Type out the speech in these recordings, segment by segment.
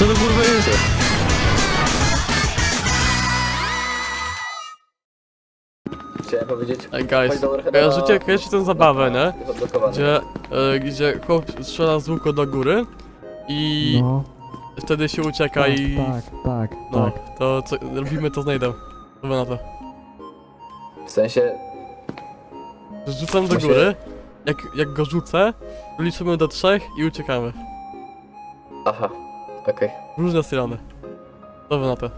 Co to kurwa jest? Chciałem powiedzieć... Ej, guys, kojarzycie, kojarzycie tę zabawę, nie? Gdzie, e, gdzie chłop strzela z łuku do góry i No, wtedy się ucieka tak, i... tak, tak, No, tak. to co, robimy to znajdę. Co wy na to? W sensie... Rzucam do Właśnie- góry, jak, jak go rzucę, liczymy do trzech i uciekamy. Aha. Okej. W różne strony. Co wy na to?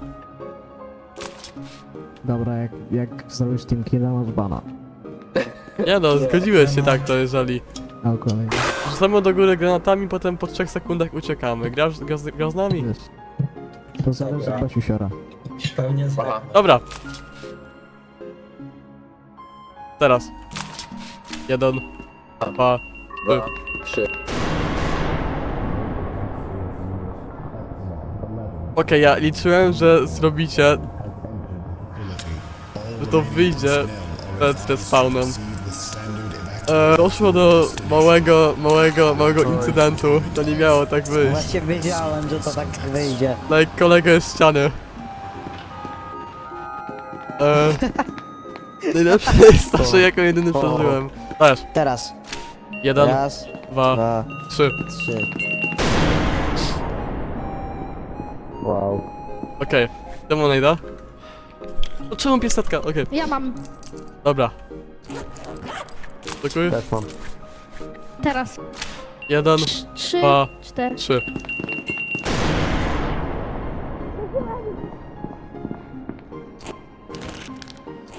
Dobra, jak, jak zrobisz team killa, masz bana. Nie no, zgodziłeś się tak to, jeżeli... Okej. Rzucamy do góry granatami, potem po trzech sekundach uciekamy. Grasz, grasz, grasz z nami? Wiesz. To zależy Dobra. od Basiusiora. Pewnie Aha. tak. Dobra. Teraz. Jeden, dwa, Dwa, trzy. Okej, ja liczyłem, że zrobicie, że to wyjdzie przed respawnem. E, doszło do małego, małego, małego incydentu. To nie miało tak wyjść. Właśnie wiedziałem, że to tak wyjdzie. Like kolega jest w ścianie. E, najlepsze jest to, że jako jedyny przeżyłem. Też. Teraz. Jeden, Raz, dwa, dwa, trzy. trzy. Okej. Czemu najda? No czemu piesetka? Okej, Ja mam dobra. Dziękuję. Też mam. teraz Jeden, trzy, dwa, cztery. trzy.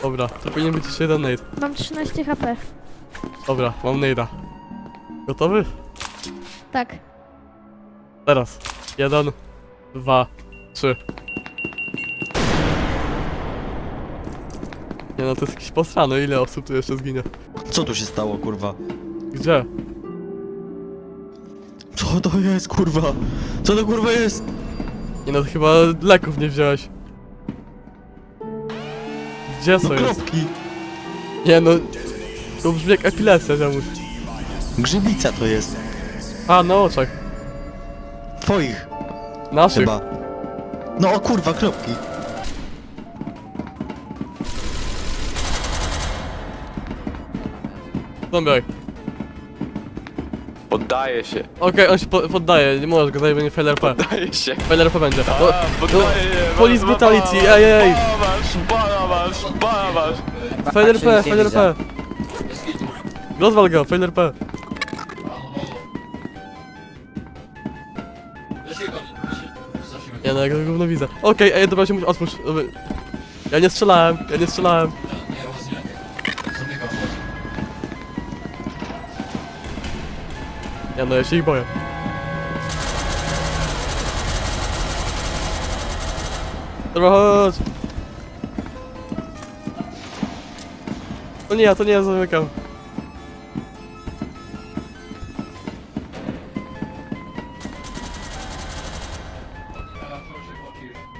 Dobra, to powinien być jeszcze jeden nade. Mam 13 HP. Dobra, mam nade'a. Gotowy? Tak. Teraz. Jeden, dwa, trzy. Nie no, to jest jakiś posrany, ile osób tu jeszcze zginie? Co tu się stało kurwa? Gdzie? Co to jest kurwa? Co to kurwa jest? Nie no, to chyba leków nie wziąłeś. Gdzie No co jest? kropki. Nie no, to brzmi jak epilepsja, ziomuś. Grzybica to jest. A, na oczach. Twoich Naszych. chyba. No o kurwa, kropki. Zombiak. Poddaje się, Okej, on się po poddaje, nie możesz go zajmie będzie FLRP. poddaje się. FLRP będzie. A, No, poddaje się. police brutality, ej, ej, ej. Banawasz, banawasz, banawasz. FLRP, nic nie FLRP. Rozwal go, FLRP. Ja no, ja go gówno widzę. Okej, ej, dobra, się muszę otwórz. Dobra. Ja nie strzelałem, ja nie strzelałem. Ja no, ja się ich boję. Dobra, chodź. To nie ja, to nie ja zamykam.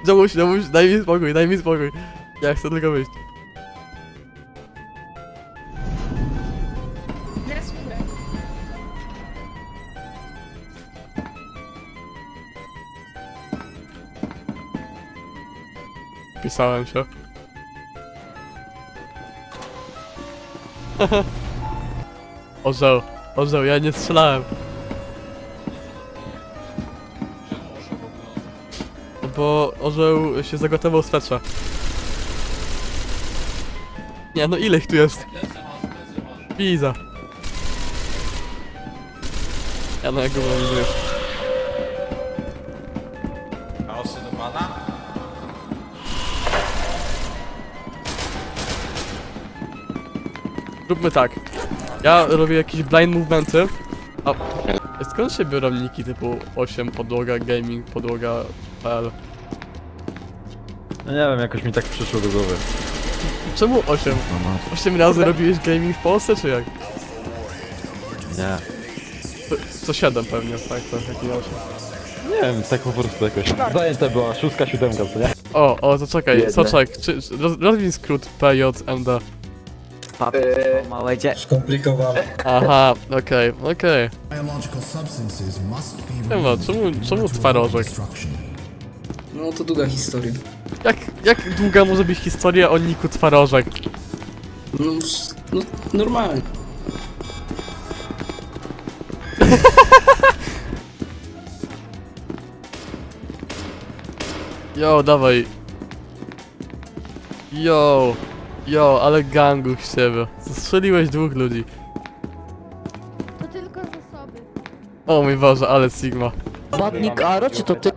Ziomuś, ziomuś, daj mi spokój, daj mi spokój. Ja chcę tylko wyjść. Pisałem się. Orzeł, orzeł, ja nie strzelałem. Bo orzeł się zagotował w swetrze. Nie no ile ich tu jest? Pizza. Ja no jak go mówię. Zróbmy tak. Ja robię jakieś blind movementy. A skąd się biorą niki typu 8 podłoga gaming podłoga.pl? No nie wiem, jakoś mi tak przyszło do głowy. Czemu 8? No masz. 8 razy robiłeś gaming w Polsce czy jak? Nie. To, co 7 pewnie, tak? To jaki 8. Nie wiem, tak po prostu jakoś. Zajęte była szóstka, siódemka, co nie? O, o, to czekaj, Jedne. soczek, czy, czy roz- rozwin skrót PJMD. Yy, Małe dzie... Aha, okej, okej. Chyba, czemu, czemu twarożek? No to długa historia. Jak, jak długa może być historia o Niku Twarożek? No, s- no normalnie. Jo, dawaj. Jo, jo, ale gangu z ciebie. Zastrzeliłeś dwóch ludzi. To tylko zasoby. O mój Boże, ale Sigma. Badnik Aro, czy to ty?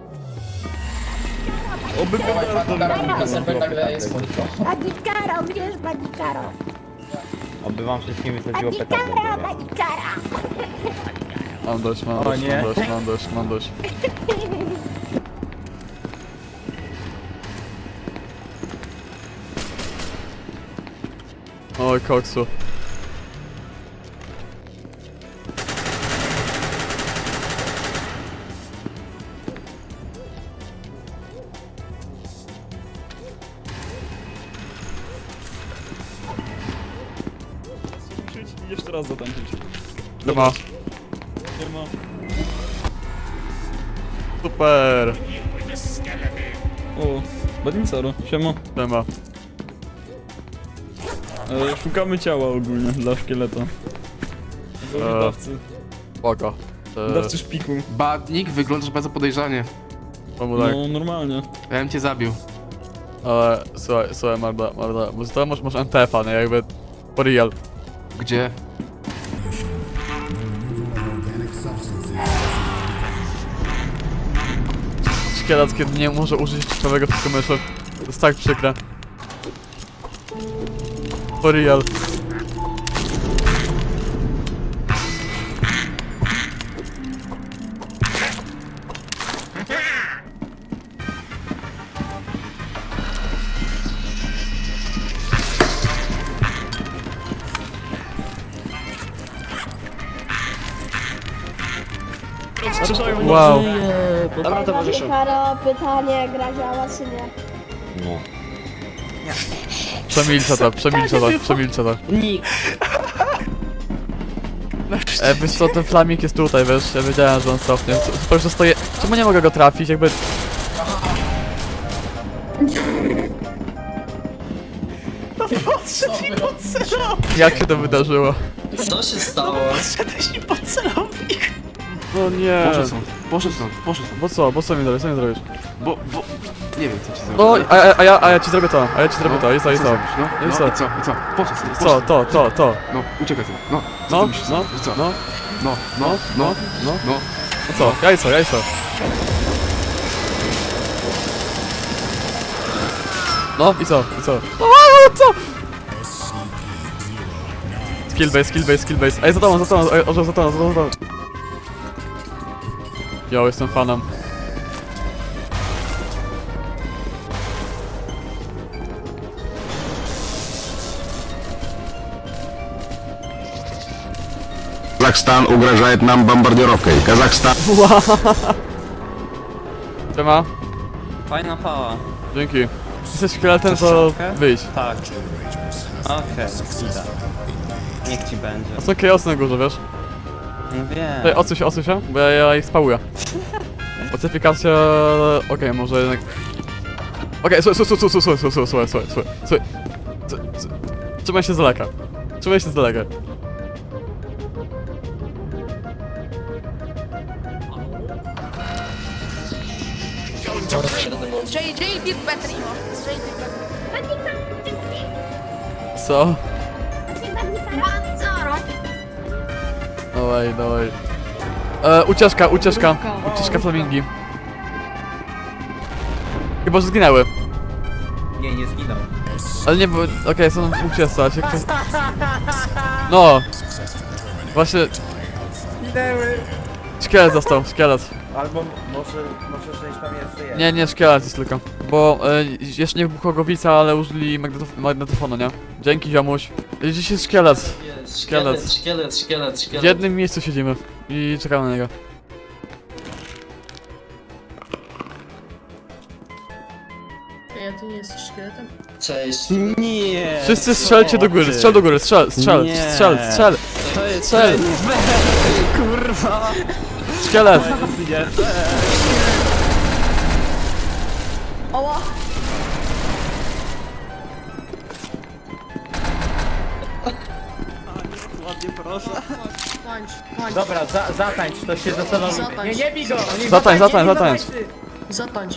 Badikaro, wiesz, Badikaro. Oby wam wszystkim wysadziło petardę. Mam dość, mam dość, mam dość, mam dość, mam dość. Oj, koksu. Jeszcze raz zatańczyć. Siema. Super. O, Badnicaro, siema. Siema. E, szukamy ciała ogólnie dla szkieleta. E. Dawcy, Spoko. Eee, dawcy szpiku. Badnik, wyglądasz bardzo podejrzanie. czemu tak? No, normalnie. Ja bym cię zabił. Ale słuchaj, słuchaj Marda, Marda, bo to masz, masz NTF-a, nie? Jakby... For real. Gdzie? Szkielet, kiedy nie może użyć czystego psykomyszu. To jest tak przykre. For real. Wow. Dobra, to możesz... Badikaro, pytanie, gra działa czy nie? Przemilczę to, przemilczę to, przemilczę to. Nikt. E, wiesz co, ten flamik jest tutaj, wiesz, ja wiedziałem, że on stopnie. Po prostu stoję... Czemu nie mogę go trafić, jakby... Jak się to wydarzyło? Co się stało? No nie. Poszedł stąd, poszedł stąd, poszedł stąd. Bo co, bo co mi zrobisz, co mi zrobisz? Bo, bo... Nie wiem co ci zrobić. No, a, a, a, ja, a ja ci zrobię to, a ja ci zrobię to, i co, i co? No, No no, i co? i co, i co? Poszedł stąd, Co, poszedł to, to, to. No, uciekaj stąd, no. Co No, ty myślisz? no, I co? no, No, no, no, no. no. No co, jajco, jajco. No i co, i co? Aaa, co? Skillbase, skillbase, skillbase. Ej, za tobą, za tobą, ej, orzeł, za tobą, za tobą, za tobą. Jo, jestem fanem. Казахстан угрожает нам бомбардировкой. Казахстан... Siema, Fajna pała. dzięki. Jesteś szkieletem, to wyjdź. Tak. Okej, okay, Niech ci będzie. Są chaos na górze, wiesz? Ej, wiem. odsuń się, odsuń się, bo ja, ja ich spałuję. Pacyfikacja... Okej, może jednak... Okej, słuchaj, słuchaj, słuchaj, słuchaj, słuchaj, słuchaj, słuchaj, słuchaj, słuchaj. Trzymaj się z daleka. Trzymaj się z daleka. JJ. JJ. Co? Dawaj, dawaj. E, ucieczka, ucieczka. Ucieczka flamingi. Chyba, że zginęły. Nie, nie zginął. Ale nie, bo... Okej, są ucieczka. Się. No. Właśnie... Szkielet został, szkielet. Albo może, może coś tam jeszcze jest. Nie, nie, szkielet jest tylko. Bo e, jeszcze nie wybuchła głowica, ale użyli magnetof magnetofonu, nie? Dzięki, ziomuś. Gdzieś jest szkielet. Szkielet. szkielet, szkielet, W szkielet. jednym miejscu siedzimy i czekamy na niego. JJ, Ej, a ty nie jesteś szkieletem? Cześć. Nie! Wszyscy strzelcie do góry, strzel do góry, strzel, strzel, Nie. strzel, strzel, To jest strzel, kurwa! Szkielet. Oła! Ładnie proszę. Pańcz, pańcz, Dobra, za, zatańcz, to się zastanowi. Zatańcz. Nie, nie bij go! Nie, Zatańcz, zatańcz, zatańcz. zatańcz.